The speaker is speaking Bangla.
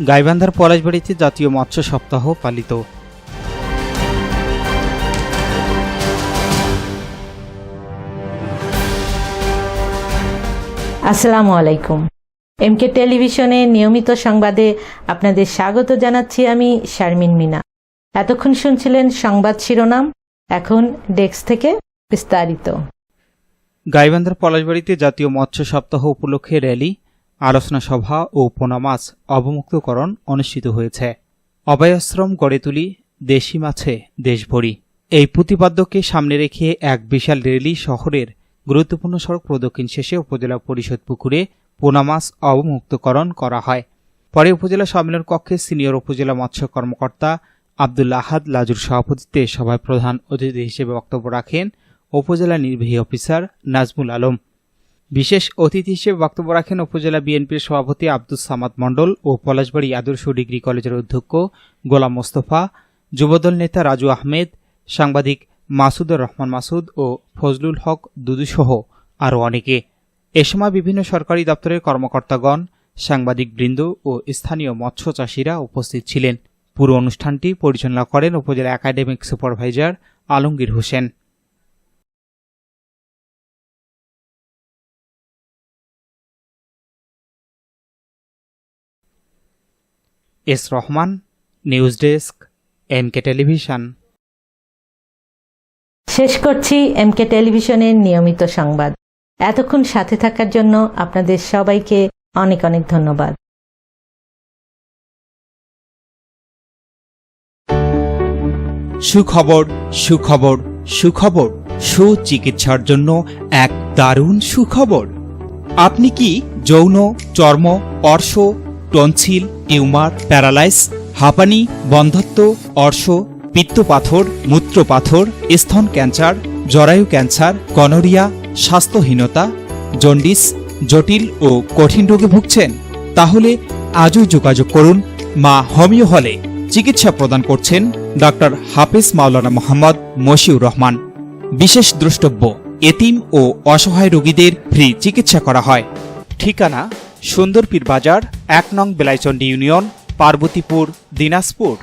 গাইবান্ধার পলাশবাড়িতে জাতীয় মৎস্য সপ্তাহ পালিত। আসসালামু আলাইকুম। এমকে টেলিভিশনে নিয়মিত সংবাদে আপনাদের স্বাগত জানাচ্ছি আমি শারমিন মিনা। এতক্ষণ শুনছিলেন সংবাদ শিরোনাম এখন ডেস্ক থেকে বিস্তারিত। গাইবান্ধার পলাশবাড়িতে জাতীয় মৎস্য সপ্তাহ উপলক্ষে র্যালি আলোচনা সভা ও পোনামাছ অবমুক্তকরণ অনুষ্ঠিত হয়েছে। অভয়াশ্রম গড়ে তুলি দেশি মাছে দেশভরি। এই প্রতিপাদ্যকে সামনে রেখে এক বিশাল র্যালি শহরের গুরুত্বপূর্ণ সড়ক প্রদক্ষিণ শেষে উপজেলা পরিষদ পুকুরে পোনামাছ অবমুক্তকরণ করা হয়। পরে উপজেলা সম্মেলন কক্ষে সিনিয়র উপজেলা মৎস্য কর্মকর্তা আব্দুল আহাদ লাজুর সভাপতিত্বে সভায় প্রধান অতিথি হিসেবে বক্তব্য রাখেন উপজেলা নির্বাহী অফিসার নাজমুল আলম। বিশেষ অতিথি হিসেবে বক্তব্য রাখেন উপজেলা বিএনপির সভাপতি আব্দুল সামাদ মণ্ডল ও পলাশবাড়ি আদর্শ ডিগ্রি কলেজের অধ্যক্ষ গোলাম মোস্তফা, যুবদল নেতা রাজু আহমেদ, সাংবাদিক মাসুদুর রহমান মাসুদ ও ফজলুল হক দুদুসহ আরও অনেকে। এ সময় বিভিন্ন সরকারি দপ্তরের কর্মকর্তাগণ, সাংবাদিক বৃন্দ ও স্থানীয় মৎস্য চাষিরা উপস্থিত ছিলেন। পুরো অনুষ্ঠানটি পরিচালনা করেন উপজেলা academic supervisor Alamgir Hossain. S Rahman news desk MK television. শেষ করছি এমকে টেলিভিশনের নিয়মিত সংবাদ। এতক্ষণ সাথে থাকার জন্য আপনাদের সবাইকে অনেক অনেক ধন্যবাদ। সুখবর সুখবর সুখবর সুচিকিৎসার জন্য এক দারুণ সুখবর। আপনি কি যৌন চর্ম অর্শ টনসিল, টিউমার, প্যারালাইস, হাঁপানি, বন্ধত্ব, অর্শ, পিত্তপাথর, মূত্রপাথর, স্তন ক্যান্সার, জরায়ু ক্যান্সার গনোরিয়া স্বাস্থ্যহীনতা, জন্ডিস, জটিল ও কঠিন রোগে ভুগছেন। তাহলে আজই যোগাযোগ করুন মা হোমিও হলে। চিকিৎসা প্রদান করছেন ডক্টর হাফিজ মাওলানা মোহাম্মদ মশিউর রহমান। বিশেষ দ্রষ্টব্য, এতিম ও অসহায় রোগীদের ফ্রি চিকিৎসা করা হয়। ঠিকানা সুন্দরপীর বাজার এক নং বেলাইচন্ডী ইউনিয়ন পার্বতীপুর দিনাজপুর।